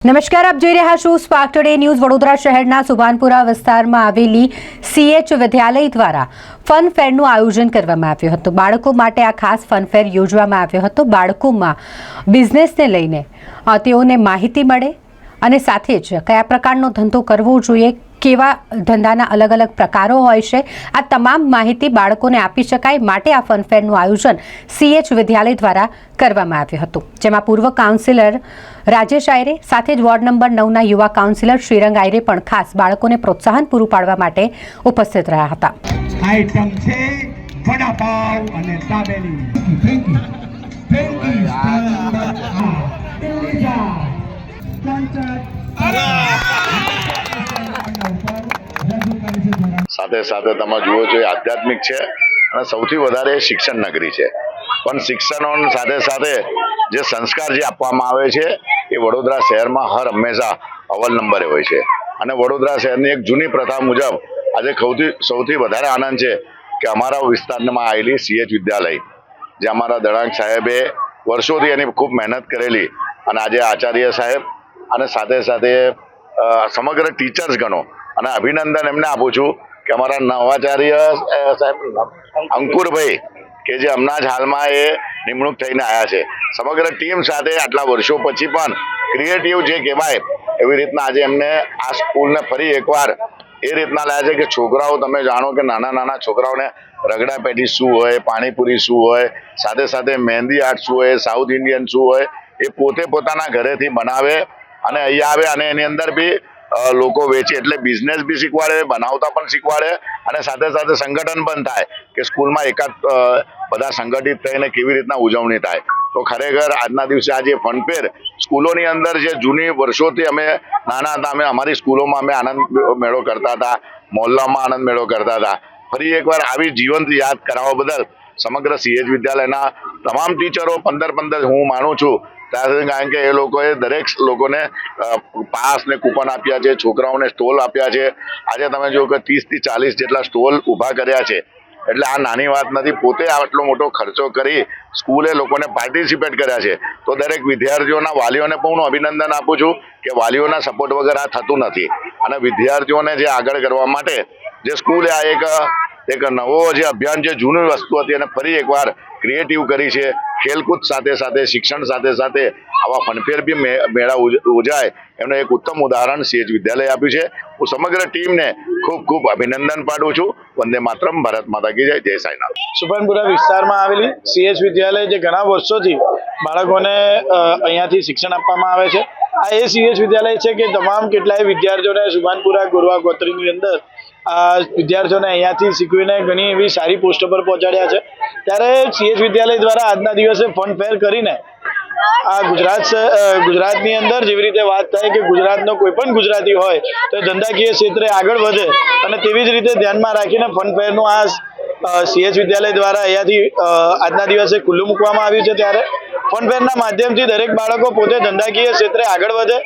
નમસ્કાર, આપ જોઈ રહ્યા છો સ્પાર્ક ટુડે ન્યૂઝ વડોદરા શહેરના સુભાનપુરા વિસ્તારમાં આવેલી સીએચ વિદ્યાલય દ્વારા ફન ફેરનું આયોજન કરવામાં આવ્યું હતું. બાળકો માટે આ ખાસ ફન ફેર યોજવામાં આવ્યો હતો. બાળકોમાં બિઝનેસને લઈને તેઓને માહિતી મળે અને સાથે જ કયા પ્રકારનો ધંધો કરવો જોઈએ કેવા ધંધાના અલગ અલગ પ્રકારો હોય છે આ તમામ માહિતી બાળકોને આપી શકાય માટે આ ફનફેરનું આયોજન સીએચ વિદ્યાલય દ્વારા કરવામાં આવ્યું હતું. જેમાં પૂર્વ કાઉન્સિલર રાજેશ આયરે સાથે જ વોર્ડ નંબર નવના યુવા કાઉન્સિલર શ્રીરંગ આયરે પણ ખાસ બાળકોને પ્રોત્સાહન પૂરું પાડવા માટે ઉપસ્થિત રહ્યા હતા. આઈટમ છે વડાપાવ અને dabeli thank you thank you સાથે સાથે તમે જુઓ છો એ આધ્યાત્મિક છે અને સૌથી વધારે શિક્ષણ નગરી છે. પણ શિક્ષણ સાથે સાથે જે સંસ્કાર જે આપવામાં આવે છે એ વડોદરા શહેરમાં હર હંમેશા અવ્વલ નંબરે હોય છે. અને વડોદરા શહેરની એક જૂની પ્રથા મુજબ આજે સૌથી સૌથી વધારે આનંદ છે કે અમારા વિસ્તારમાં આવેલી સીએચ વિદ્યાલય જે અમારા દળાંગ સાહેબે વર્ષોથી એની ખૂબ મહેનત કરેલી અને આજે આચાર્ય સાહેબ અને સાથે સાથે સમગ્ર ટીચર્સ ગણો. અને અભિનંદન એમને આપું છું કે અમારા નવાચાર્ય સાહેબ, અંકુરભાઈ, કે જે હમણાં જ હાલમાં એ નિમણૂક થઈને આવ્યા છે. સમગ્ર ટીમ સાથે આટલા વર્ષો પછી પણ ક્રિએટિવ જે કહેવાય, એવી રીતના આજે એમને આ સ્કૂલને ફરી એકવાર એ રીતના લાયા છે કે છોકરાઓ તમે જાણો કે નાના નાના છોકરાઓને રગડા પેટી શું હોય, પાણીપુરી શું હોય, સાથે સાથે મહેંદી આર્ટ શું હોય, સાઉથ ઇન્ડિયન શું હોય, એ પોતે પોતાના ઘરેથી બનાવે અને અહીંયા આવે અને એની અંદર બી લોકો વેચે. એટલે બિઝનેસ બી શીખવાડે, બનાવતા પણ શીખવાડે અને સાથે સાથે સંગઠન પણ થાય કે સ્કૂલમાં એકાદ બધા સંગઠિત થઈને કેવી રીતના ઉજવણી થાય. તો ખરેખર આજના દિવસે આજે ફનફેર. સ્કૂલોની અંદર જે જૂની વર્ષોથી અમે નાના હતા, અમે અમારી સ્કૂલોમાં અમે આનંદ મેળો કરતા હતા, મોહલ્લામાં આનંદ મેળો કરતા હતા. ફરી એકવાર આવી જીવંત યાદ કરાવવા બદલ. સમગ્ર સીએચ વિદ્યાલયના તમામ ટીચરો પંદર પંદર હું માનું છું. ત્યાં કારણ કે એ લોકોએ દરેક લોકોને પાસ ને કૂપન આપ્યા છે, છોકરાઓને સ્ટોલ આપ્યા છે. આજે તમે જો કે ત્રીસથી ચાલીસ જેટલા સ્ટોલ ઊભા કર્યા છે. એટલે આ નાની વાત નથી, પોતે આટલો મોટો ખર્ચો કરી સ્કૂલે લોકોને પાર્ટિસિપેટ કર્યા છે. તો દરેક વિદ્યાર્થીઓના વાલીઓને પણ હું અભિનંદન આપું છું કે વાલીઓના સપોર્ટ વગર આ થતું નથી. અને વિદ્યાર્થીઓને જે આગળ કરવા માટે જે સ્કૂલે આ એક એક નવો જે અભિયાન છે, જૂની વસ્તુ હતી અને ફરી એકવાર ક્રિએટિવ કરી છે. ખેલકૂદ સાથે સાથે, શિક્ષણ સાથે સાથે આવા ફનફેર બી મેળા ઉજ- ઉજાય એમનું એક ઉત્તમ ઉદાહરણ સીએચ વિદ્યાલય આપ્યું છે. હું સમગ્ર ટીમને ખૂબ ખૂબ અભિનંદન પાડું છું. વંદે માતરમ. ભારત માતા કી જય. જય સાંઈનાથ. સુભાનપુરા વિસ્તારમાં આવેલી સીએચ વિદ્યાલય જે ઘણા વર્ષોથી બાળકોને અહીંયાથી શિક્ષણ આપવામાં આવે છે. આ એ સીએચ વિદ્યાલય છે કે તમામ કેટલાય વિદ્યાર્થીઓને સુભાનપુરા ગોરવા ગોત્રીની અંદર આ વિદ્યાર્થીઓને અહીંયાથી શીખવીને ઘણી એવી સારી પોસ્ટો પર પહોંચાડ્યા છે. ત્યારે સીએચ વિદ્યાલય દ્વારા આજના દિવસે ફન ફેર કરીને આ ગુજરાત ગુજરાતની અંદર જેવી રીતે વાત થાય કે ગુજરાતનો કોઈ પણ ગુજરાતી હોય તો ધંધાકીય ક્ષેત્રે આગળ વધે અને તેવી જ રીતે ધ્યાનમાં રાખીને ફન ફેરનું આ સીએચ વિદ્યાલય દ્વારા અહીંયાથી આજના દિવસે ખુલ્લું મૂકવામાં આવ્યું છે ત્યારે. ફન માધ્યમથી દરેક બાળકો પોતે ધંધાકીય ક્ષેત્રે આગળ વધે.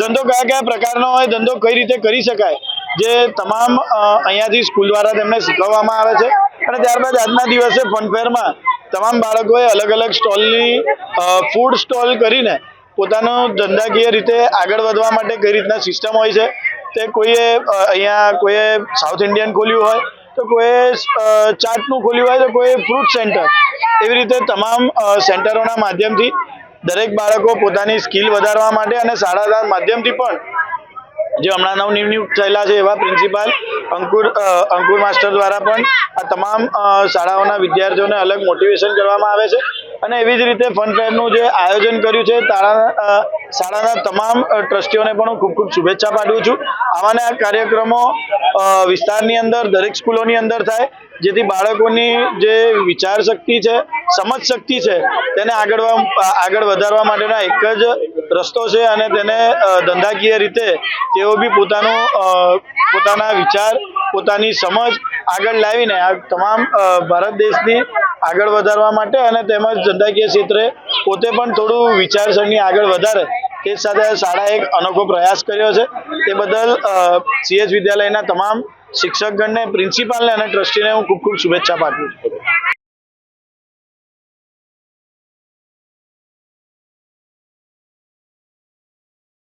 ધંધો કયા કયા પ્રકારનો હોય, ધંધો કઈ રીતે કરી શકાય, જે તમામ અહીંયાથી સ્કૂલ દ્વારા તેમને શીખવવામાં આવે છે. અને ત્યારબાદ આજના દિવસે ફનફેરમાં તમામ બાળકોએ અલગ અલગ સ્ટોલની ફૂડ સ્ટોલ કરીને પોતાનો ધંધાકીય રીતે આગળ વધવા માટે કઈ રીતના સિસ્ટમ હોય છે. તે કોઈએ અહીંયા કોઈએ સાઉથ ઇન્ડિયન ખોલ્યું હોય, તો કોઈએ ચાટનું ખોલ્યું હોય, તો કોઈએ ફ્રૂટ સેન્ટર એવી રીતે તમામ સેન્ટરોના માધ્યમથી દરેક બાળકો પોતાની સ્કિલ વધારવા માટે અને શાળાના માધ્યમથી પણ જે હમણાં નવનિયુક્ત થયેલા છે એવા પ્રિન્સિપાલ, અંકુર અંકુર માસ્ટર દ્વારા પણ આ તમામ શાળાઓના વિદ્યાર્થીઓને અલગ મોટિવેશન કરવામાં આવે છે. અને એવી જ રીતે ફનફેરનું જે આયોજન કર્યું છે, તારા શાળાના તમામ ટ્રસ્ટીઓને પણ હું ખૂબ ખૂબ શુભેચ્છા પાઠવું છું. આવાના કાર્યક્રમો વિસ્તારની અંદર, દરેક સ્કૂલોની અંદર થાય, જેથી બાળકોની જે વિચાર શક્તિ છે, સમજ શક્તિ છે, તેને આગળ આગળ વધારવા માટેનો એક જ રસ્તો છે અને તેને ધંધાકીય રીતે તેઓ બી પોતાનું પોતાના વિચાર, પોતાની સમજ આગળ લાવીને આ તમામ ભારત દેશની આગળ વધારવા માટે અને તેમજ ધંધાકીય ક્ષેત્રે પોતે પણ થોડું વિચારસરણી આગળ વધારે તે સાથે શાળાએ એક અનોખો પ્રયાસ કર્યો છે. તે બદલ સીએચ વિદ્યાલયના તમામ શિક્ષકગણને પ્રિન્સિપાલને અને ટ્રસ્ટીને હું ખૂબ ખૂબ શુભેચ્છા પાઠવું છું.